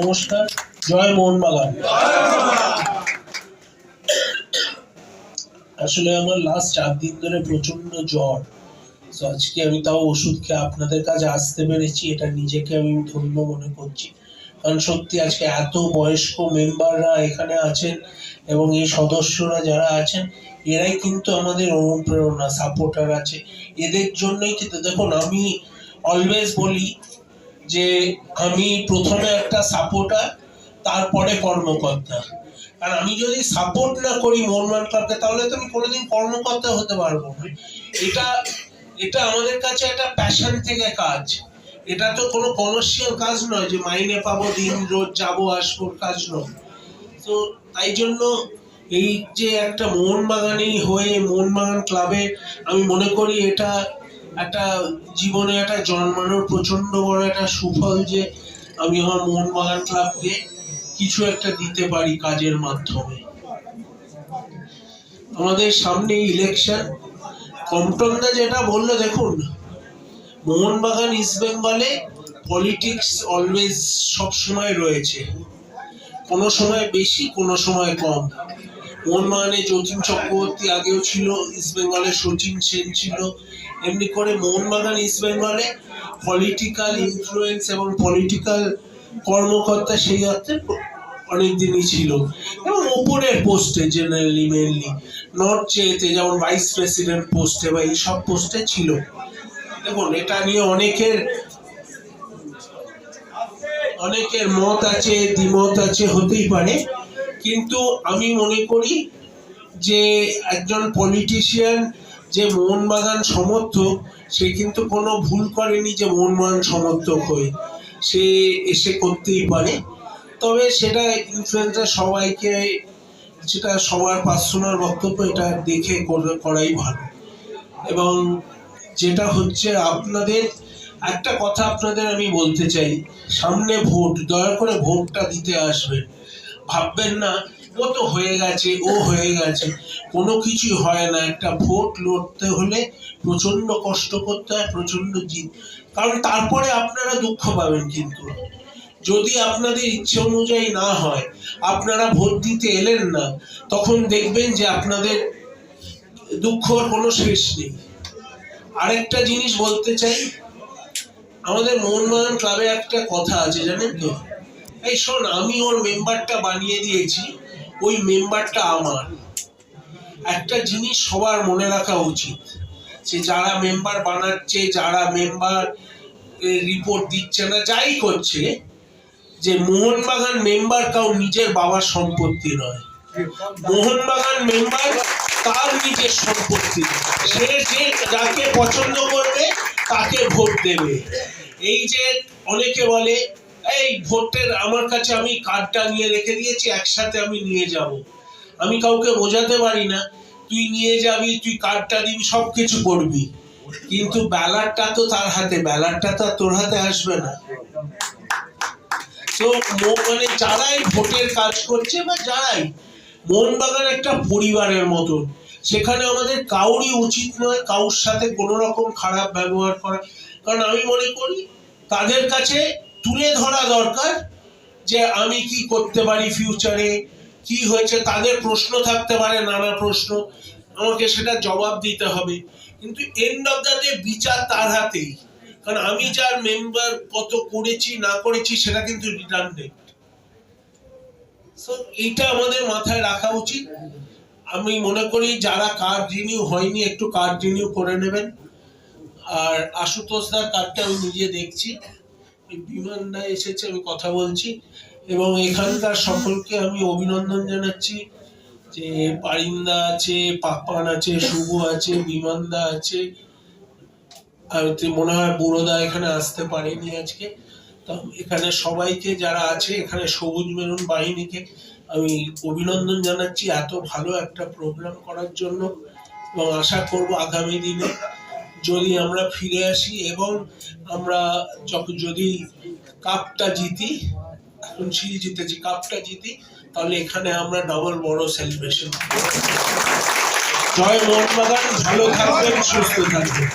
নমস্কার, জয় মোহনবাগান। আসলে আমার লাস্ট চার দিন ধরে প্রচণ্ড জ্বর। আজকে আমি তাও ওষুধ খেয়ে আপনাদের কাছে আসতে পেরেছি, এটা নিজেকে আমি ধন্য মনে করছি। কারণ সত্যি আজকে এত বয়স্ক মেম্বাররা এখানে আছেন এবং এই সদস্যরা যারা আছেন, এরাই কিন্তু আমাদের অনুপ্রেরণা সাপোর্টার আছে। এদের জন্যই কিন্তু, দেখুন, আমি অলওয়েজ বলি যে আমি প্রথমে একটা সাপোর্টার তারপরে কর্মকর্তা। আর আমি যদি সাপোর্ট না করি মোহনবাগান ক্লাবকে তাহলে তো আমি কোনোদিন কর্মকর্তা হতে পারব না। এটা এটা আমাদের কাছে একটা প্যাশন থেকে কাজ। এটা তো কোনো কমার্শিয়াল কাজ নয় যে মাইনে পাবো, দিন রোজ যাব, আসব, কাজ নয়। তো তাই জন্য এই যে একটা মোহনবাগানি হয়ে, মোহনবাগান ক্লাবে আমি মনে করি এটা একটা জীবনে একটা জন্মানোর প্রচণ্ড বড় একটা সুফল যে আমি আমার মোহনবাগান ক্লাবকে কিছু একটা দিতে পারি কাজের মাধ্যমে। আমাদের সামনে ইলেকশন কমটনদা যেটা বলল, দেখুন, মোহনবাগান ইস্ট বেঙ্গলে পলিটিক্স অলওয়েজ সবসময় রয়েছে। কোনো সময় বেশি, কোনো সময় কম। মোহনবাগানে যতীন চক্রবর্তী আগেও ছিল ইস্ট বেঙ্গলে সচিন সেন ছিল। এমনি করে মোহনবাগান ইস্ট বেঙ্গলে পলিটিক্যাল ইনফ্লুয়েন্স এবং পলিটিক্যাল কর্মকর্তা সেই অর্থে অনেক দিনই ছিল। এবং ওপরের পোস্টে জেনারেলি মেনলি নর্থ চেতে যেমন ভাইস প্রেসিডেন্ট পোস্টে বা এইসব পোস্টে ছিল। দেখুন, এটা নিয়ে অনেকের অনেকের মত আছে, দ্বিমত আছে, হতেই পারে। কিন্তু আমি মনে করি যে একজন পলিটিশিয়ান যে মোহনবাগান সমর্থক, সে কিন্তু কোনো ভুল করেনি যে মোহনবাগান সমর্থক হয়ে। সে এসে করতেই পারে। তবে সেটা ইনফ্লুয়েন্সার সবাইকে, সেটা সবার পার্সোনাল বক্তব্য, এটা দেখে কর- করাই ভালো। এবং যেটা হচ্ছে আপনাদের, একটা কথা আপনাদের আমি বলতে চাই। সামনে ভোট, দয়া করে ভোটটা দিতে আসবেন। ভাববেন না, ও তো হয়ে গেছে, ও হয়ে গেছে। কোনো কিছু হয় না, একটা ভোট লড়তে হলে প্রচণ্ড কষ্ট করতে হয় প্রচণ্ড জিত। কারণ তারপরে আপনারা দুঃখ পাবেন কিন্তু। যদি আপনাদের ইচ্ছে অনুযায়ী না হয়, আপনারা ভোট দিতে এলেন না, তখন দেখবেন যে আপনাদের দুঃখর কোনো শেষ নেই। আরেকটা জিনিস বলতে চাই, আমাদের মোহনবাগান ক্লাবে একটা কথা আছে, জানেন তো? এই শোন, আমি ওর মেম্বারটা বানিয়ে দিয়েছি, ওই মেম্বারটা আমার। একটা জিনিস সবার মনে রাখা উচিত, যে যারা মেম্বার বানাচ্ছে, যারা মেম্বার রিপোর্ট দিচ্ছে না, যাই করছে, যে মোহনবাগান মেম্বার কাউ নিজের বাবার সম্পত্তি নয়। মোহনবাগান মেম্বার তার নিজের সম্পত্তি সে যে যাকে পছন্দ করবে, তাকে ভোট দেবে। এই যে অনেকে বলে এই ভোটের আমার কাছে আমি কার্ডটা নিয়ে রেখে দিয়েছি, একসাথে আমি নিয়ে যাব। আমি কাউকে বোঝাতে পারি না, তুই নিয়ে যাবি, তুই কার্ডটা দিবি সব কিছু করবি। কিন্তু ব্যালারটা তো তার হাতে ব্যালারটা তো তোর হাতে আসবে না। তো মানে যারাই ভোটের কাজ করছে বা যারাই, মোহনবাগান একটা পরিবারের মতন। সেখানে আমাদের কাউরই উচিত নয় কারোর সাথে কোনো রকম খারাপ ব্যবহার করা। কারণ আমি মনে করি, তাদের কাছে তুলে ধরা দরকার যে আমি কি করতে পারি ফিউচারে কি হয়েছে, তাদের প্রশ্ন থাকতে পারে, নানা প্রশ্ন। আমাকে সেটা জবাব দিতে হবে। কিন্তু এন্ড অফ দ্য ডে বিচার তার হাতেই। কারণ আমি যার মেম্বার কত করেছি, না করেছি, সেটা কিন্তু এইটা আমাদের মাথায় রাখা উচিত। আমি মনে করি যারা কার্ড রিনিউ হয়নি, একটু কার্ড রিনিউ করে নেবেন। আর আশুতোষ দার কার্ডটা আমি নিজে দেখছি। এই বিমানটা এসেছে, আমি কথা বলছি। এবং এখানকার সকলকে আমি অভিনন্দন জানাচ্ছি যে পারিন্দা আছে পাপান আছে, শুভ আছে, বিমানদা আছে। আর মনে হয় বুড়োদা এখানে আসতে পারেনি আজকে। তো এখানে সবাইকে যারা আছে, এখানে সবুজ মেরুন বাহিনীকে আমি অভিনন্দন জানাচ্ছি এত ভালো একটা প্রোগ্রাম করার জন্য। এবং আশা করব আগামী দিনে যদি আমরা ফিরে আসি এবং আমরা যখন যদি কাপটা জিতি, এখন সিঁড়ি জিতেছি, কাপটা জিতি, তাহলে এখানে আমরা ডবল বড় সেলিব্রেশন জয় মোহনবাগান, ভালো থাকবেন, সুস্থ থাকবেন।